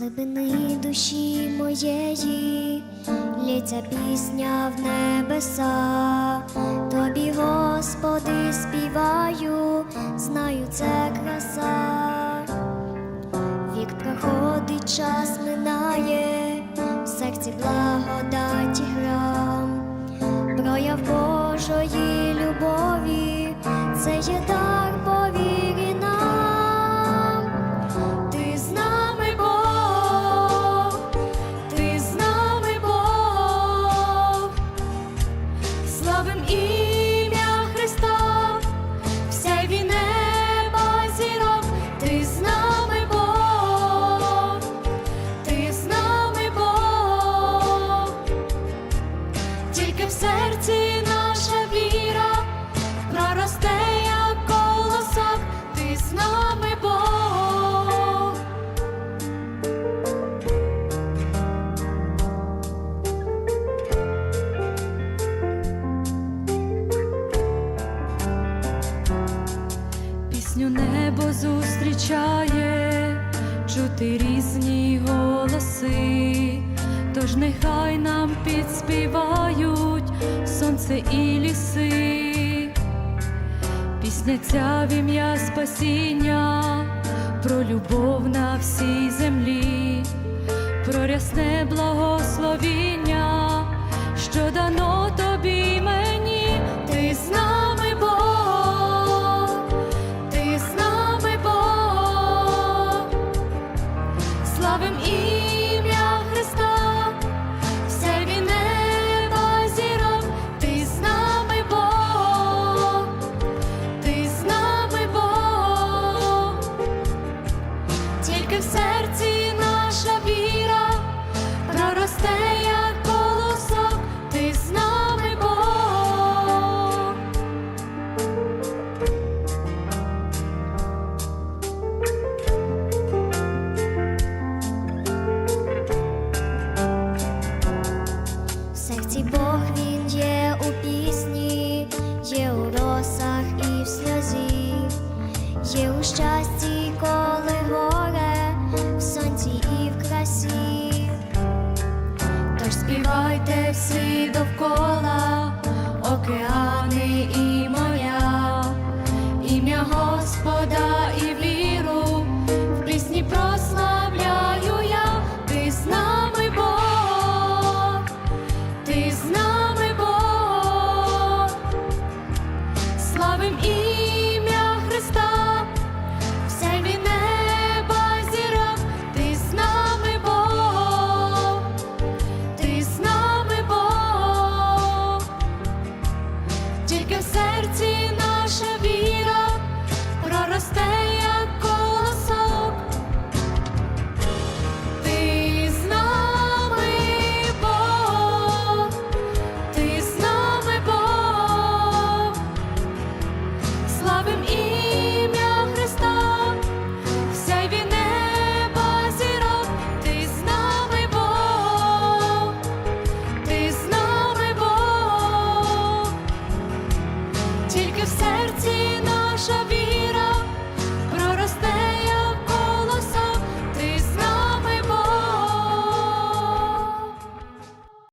глибини душі моєї лється пісня в небеса, тобі, Господи, співаю, знаю, це краса. Вік проходить, час минає, в серці благодаті храм, прояв Божої любові, це є дар повірі славим Пісню небо зустрічає, чути різні голоси, тож нехай нам підспівають сонце і ліси, пісня ця в ім'я спасіння, про любов на всій землі, про рясне благословіння, в серці всі довкола, океани і моря, ім'я Господа і віру в пісні прославляю я, ти з нами Бог, ти з нами Бог, славим ім'я